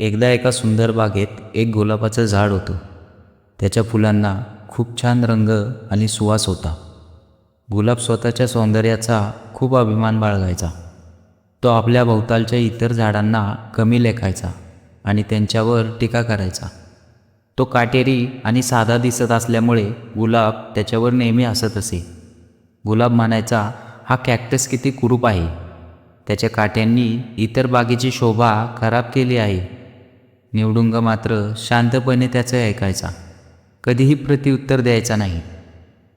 एकदा एका सुंदर बागेत एक गुलाबाचं झाड होतं. त्याच्या फुलांना खूप छान रंग आणि सुवास होता. गुलाब स्वतःच्या सौंदर्याचा खूप अभिमान बाळगायचा. तो आपल्या भोवतालच्या इतर झाडांना कमी लेखायचा आणि त्यांच्यावर टीका करायचा. तो काटेरी आणि साधा दिसत असल्यामुळे गुलाब त्याच्यावर नेहमी हसत असे. गुलाब म्हणायचा हा कॅक्टस किती कुरूप आहे. त्याच्या काट्यांनी इतर बागेची शोभा खराब केली आहे. निवडुंग मात्र शांतपणे त्याचं ऐकायचा. कधीही प्रत्युत्तर द्यायचा नाही.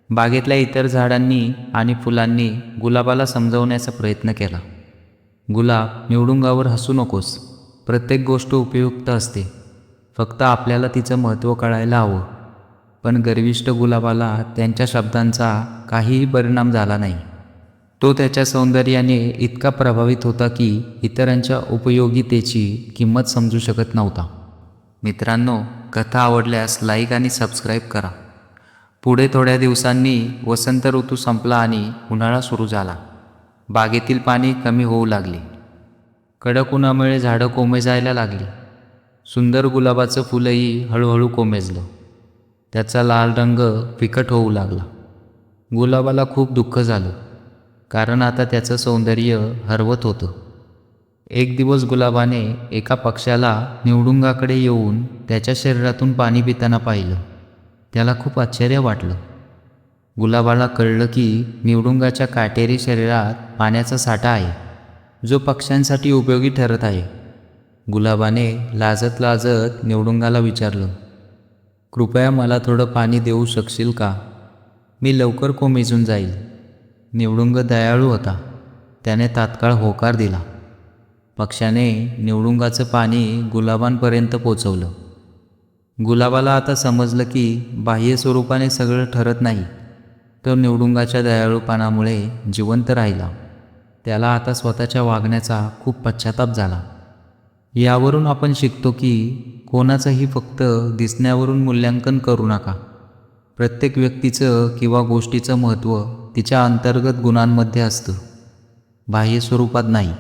बागेतल्या इतर झाडांनी आणि फुलांनी गुलाबाला समजवण्याचा प्रयत्न केला. गुलाब निवडुंगावर हसू नकोस. प्रत्येक गोष्ट उपयुक्त असते. फक्त आपल्याला तिचं महत्त्व कळायला हवं. पण गर्विष्ठ गुलाबाला त्यांच्या शब्दांचा काहीही परिणाम झाला नाही. तो त्याच्या सौंदर्याने इतका प्रभावित होता की इतरांच्या उपयोगितेची किंमत समजू शकत नव्हता. मित्रांनो कथा आवडल्यास लाईक आणि सबस्क्राईब करा. पुढे थोड्या दिवसांनी वसंत ऋतू संपला आणि उन्हाळा सुरू झाला. बागेतील पाणी कमी होऊ लागले. कडक उन्हामुळे झाडं कोमेजायला लागली. सुंदर गुलाबाचं फुलंही हळूहळू कोमेजलं. त्याचा लाल रंग फिकट होऊ लागला. गुलाबाला खूप दुःख झालं. कारण आता त्याचं सौंदर्य हरवत होतं. एक दिवस गुलाबाने एका पक्षाला निवडुंगाकडे येऊन त्याच्या शरीरातून पाणी पिताना पाहिलं. त्याला खूप आश्चर्य वाटलं. गुलाबाला कळलं की निवडुंगाच्या काटेरी शरीरात पाण्याचा साठा आहे. जो पक्ष्यांसाठी उपयोगी ठरत आहे. गुलाबाने लाजत लाजत निवडुंगाला विचारलं कृपया मला थोडं पाणी देऊ शकशील का? मी लवकर कोमेजून जाईल. निवडुंग दयाळू होता. त्याने तात्काळ होकार दिला. पक्षाने निवडुंगाचं पाणी गुलाबांपर्यंत पोचवलं. गुलाबाला आता समजलं की बाह्य स्वरूपाने सगळं ठरत नाही. तो निवडुंगाच्या दयाळूपणामुळे जिवंत राहिला. त्याला आता स्वतःच्या वागण्याचा खूप पश्चाताप झाला. यावरून आपण शिकतो की कोणाचंही फक्त दिसण्यावरून मूल्यांकन करू नका. प्रत्येक व्यक्तीचं किंवा गोष्टीचं महत्त्व तिच्या अंतर्गत गुणांमध्ये असतं. बाह्य स्वरूपात नाही.